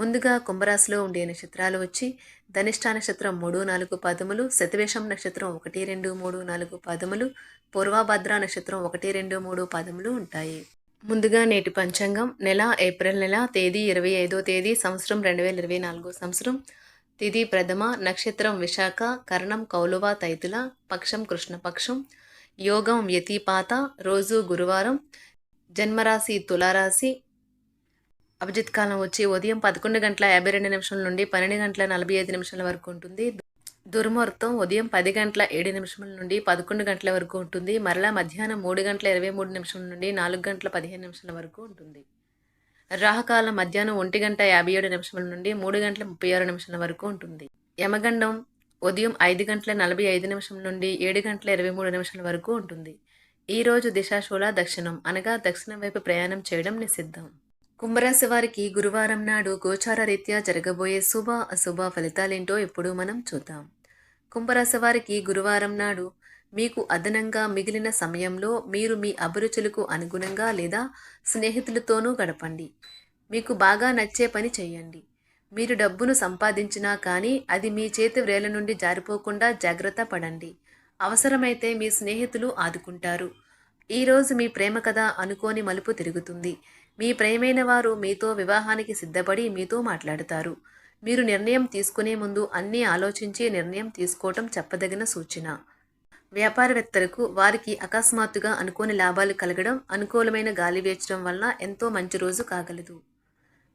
ముందుగా కుంభరాశిలో ఉండే నక్షత్రాలు వచ్చి ధనిష్ట నక్షత్రం మూడు నాలుగు పదములు శతవేషం నక్షత్రం ఒకటి రెండు మూడు నాలుగు పదములు పూర్వభద్ర నక్షత్రం ఒకటి రెండు మూడు పదములు ఉంటాయి. ముందుగా నేటి పంచాంగం నెల ఏప్రిల్ నెల తేదీ ఇరవై ఐదో తేదీ సంవత్సరం రెండు వేల ఇరవై నాలుగో సంవత్సరం. తిథి ప్రథమ నక్షత్రం విశాఖ కర్ణం కౌలువ తైతుల పక్షం కృష్ణపక్షం. యోగం వ్యతిపాత రోజు గురువారం. జన్మరాశి తులారాశి అభిజిత్ కాలం వచ్చి ఉదయం పదకొండు గంటల యాభై రెండు నిమిషాల నుండి పన్నెండు గంటల నలభై ఐదు నిమిషాల వరకు ఉంటుంది. దుర్ముహూర్తం ఉదయం పది గంటల ఏడు నిమిషాల నుండి పదకొండు గంటల వరకు ఉంటుంది. మరలా మధ్యాహ్నం మూడు గంటల ఇరవై మూడు నిమిషాల నుండి నాలుగు గంటల పదిహేను నిమిషాల వరకు ఉంటుంది. రాహకాలం మధ్యాహ్నం ఒంటి గంట యాభై ఏడు నిమిషాల నుండి మూడు గంటల ముప్పై ఆరు నిమిషాల వరకు ఉంటుంది. యమగండం ఉదయం ఐదు గంటల నలభై ఐదు నిమిషం నుండి ఏడు గంటల ఇరవై మూడు నిమిషాల వరకు ఉంటుంది. ఈరోజు దిశాశూల దక్షిణం అనగా దక్షిణం వైపు ప్రయాణం చేయడం నిషిద్ధం. కుంభరాశి వారికి గురువారం నాడు గోచార రీత్యా జరగబోయే శుభ అశుభ ఫలితాలేంటో ఇప్పుడు మనం చూద్దాం. కుంభరాశి వారికి గురువారం నాడు మీకు అదనంగా మిగిలిన సమయంలో మీరు మీ అభిరుచులకు అనుగుణంగా లేదా స్నేహితులతోనూ గడపండి. మీకు బాగా నచ్చే పని చేయండి. మీరు డబ్బును సంపాదించినా కానీ అది మీ చేతి వ్రేల నుండి జారిపోకుండా జాగ్రత్త పడండి. అవసరమైతే మీ స్నేహితులు ఆదుకుంటారు. ఈరోజు మీ ప్రేమ కథ అనుకోని మలుపు తిరుగుతుంది. మీ ప్రేమైన వారు మీతో వివాహానికి సిద్ధపడి మీతో మాట్లాడతారు. మీరు నిర్ణయం తీసుకునే ముందు అన్నీ ఆలోచించి నిర్ణయం తీసుకోవటం చెప్పదగిన సూచన. వ్యాపారవేత్తలకు వారికి అకస్మాత్తుగా అనుకోని లాభాలు కలగడం అనుకూలమైన గాలి వేచడం వలన ఎంతో మంచి రోజు కాగలదు.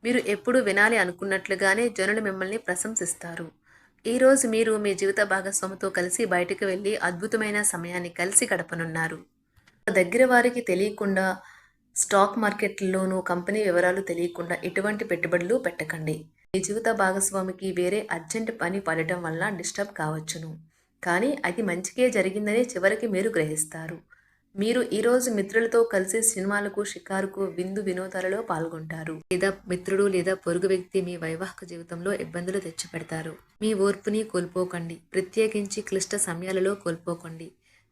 మీరు ఎప్పుడు వినాలి అనుకున్నట్లుగానే జనులు మిమ్మల్ని ప్రశంసిస్తారు. ఈరోజు మీరు మీ జీవిత భాగస్వామితో కలిసి బయటకు వెళ్ళి అద్భుతమైన సమయాన్ని కలిసి గడపనున్నారు. దగ్గర వారికి తెలియకుండా స్టాక్ మార్కెట్లోనూ కంపెనీ వివరాలు తెలియకుండా ఎటువంటి పెట్టుబడులు పెట్టకండి. మీ జీవిత భాగస్వామికి వేరే అర్జెంట్ పని పడటం వల్ల డిస్టర్బ్ కావచ్చును. కానీ అది మంచికే జరిగిందని చివరికి మీరు గ్రహిస్తారు. మీరు ఈరోజు మిత్రులతో కలిసి సినిమాలకు షికారుకు విందు వినోదాలలో పాల్గొంటారు. లేదా మిత్రుడు లేదా పొరుగు వ్యక్తి మీ వైవాహిక జీవితంలో ఇబ్బందులు తెచ్చిపెడతారు. మీ ఓర్పుని కోల్పోకండి. ప్రత్యేకించి క్లిష్ట సమయాలలో కోల్పోకండి.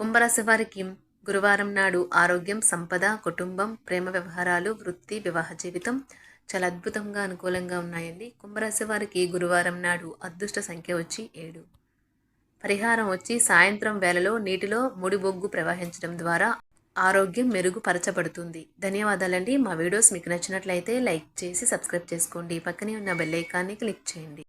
కుంభరాశి వారికి గురువారం నాడు ఆరోగ్యం సంపద కుటుంబం ప్రేమ వ్యవహారాలు వృత్తి వివాహ జీవితం చాలా అద్భుతంగా అనుకూలంగా ఉన్నాయండి. కుంభరాశి వారికి గురువారం నాడు అదృష్ట సంఖ్య వచ్చి ఏడు. పరిహారం వచ్చి సాయంత్రం వేళలో నీటిలో ముడి బొగ్గు ప్రవహించడం ద్వారా ఆరోగ్యం మెరుగుపరచబడుతుంది. ధన్యవాదాలండి. మా వీడియోస్ మీకు నచ్చినట్లయితే లైక్ చేసి సబ్స్క్రైబ్ చేసుకోండి. పక్కనే ఉన్న బెల్ ఐకాన్ని క్లిక్ చేయండి.